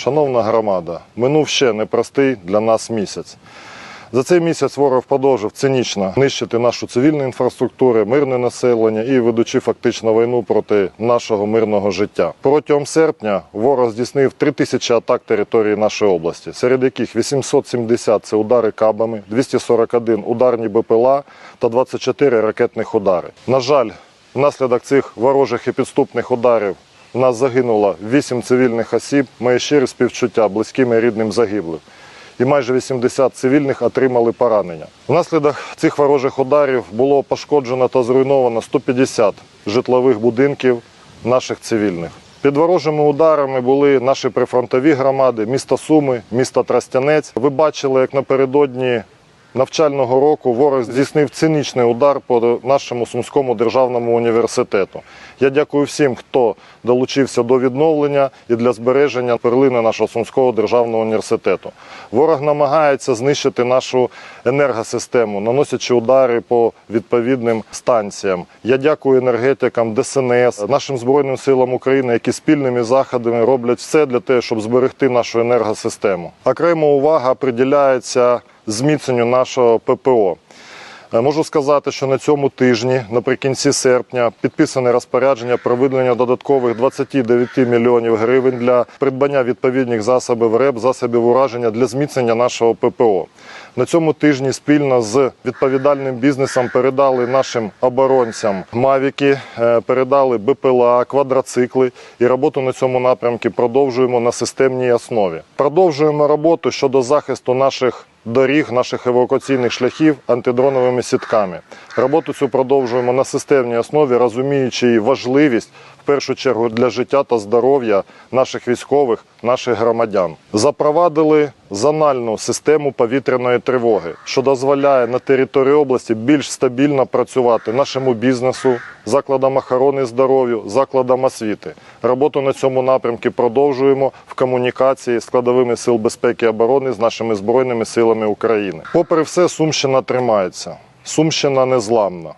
Шановна громада, минув ще непростий для нас місяць. За цей місяць ворог продовжив цинічно нищити нашу цивільну інфраструктуру, мирне населення і ведучи фактично війну проти нашого мирного життя. Протягом серпня ворог здійснив 3 тисячі атак території нашої області, серед яких 870 – це удари кабами, 241 – ударні БПЛА та 24 ракетних удари. На жаль, внаслідок цих ворожих і підступних ударів у нас загинуло 8 цивільних осіб. Моє щире співчуття близьким і рідним загиблих. І майже 80 цивільних отримали поранення. Внаслідок цих ворожих ударів було пошкоджено та зруйновано 150 житлових будинків наших цивільних. Під ворожими ударами були наші прифронтові громади, місто Суми, місто Трастянець. Ви бачили, як напередодні навчального року ворог здійснив цинічний удар по нашому Сумському державному університету. Я дякую всім, хто долучився до відновлення і для збереження перлини нашого Сумського державного університету. Ворог намагається знищити нашу енергосистему, наносячи удари по відповідним станціям. Я дякую енергетикам, ДСНС, нашим збройним силам України, які спільними заходами роблять все для того, щоб зберегти нашу енергосистему. Окрема увага приділяється зміцненню нашого ППО. Е, Можу сказати, що на цьому тижні, наприкінці серпня, підписане розпорядження про виділення додаткових 29 мільйонів гривень для придбання відповідних засобів РЕБ, засобів ураження для зміцнення нашого ППО. На цьому тижні спільно з відповідальним бізнесом передали нашим оборонцям мавіки, е, передали БПЛА, квадроцикли і роботу на цьому напрямку продовжуємо на системній основі. Продовжуємо роботу щодо захисту наших доріг, наших евакуаційних шляхів антидроновими сітками. Роботу цю продовжуємо на системній основі, розуміючи її важливість в першу чергу для життя та здоров'я наших військових, наших громадян. Запровадили зональну систему повітряної тривоги, що дозволяє на території області більш стабільно працювати нашому бізнесу, закладам охорони здоров'я, закладам освіти. Роботу на цьому напрямку продовжуємо в комунікації з складовими сил безпеки і оборони з нашими збройними силами України. Попри все, Сумщина тримається. Сумщина незламна.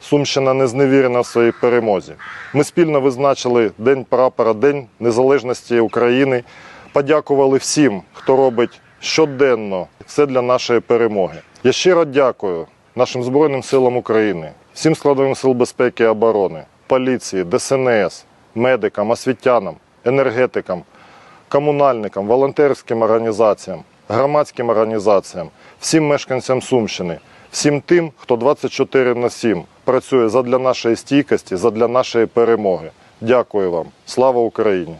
Сумщина не зневірена в своїй перемозі. Ми спільно визначили День прапора, День Незалежності України. Подякували всім, хто робить щоденно все для нашої перемоги. Я щиро дякую нашим Збройним силам України, всім складовим сил безпеки і оборони, поліції, ДСНС, медикам, освітянам, енергетикам, комунальникам, волонтерським організаціям, громадським організаціям, всім мешканцям Сумщини, всім тим, хто 24 на 7 працює задля нашої стійкості, задля нашої перемоги. Дякую вам. Слава Україні!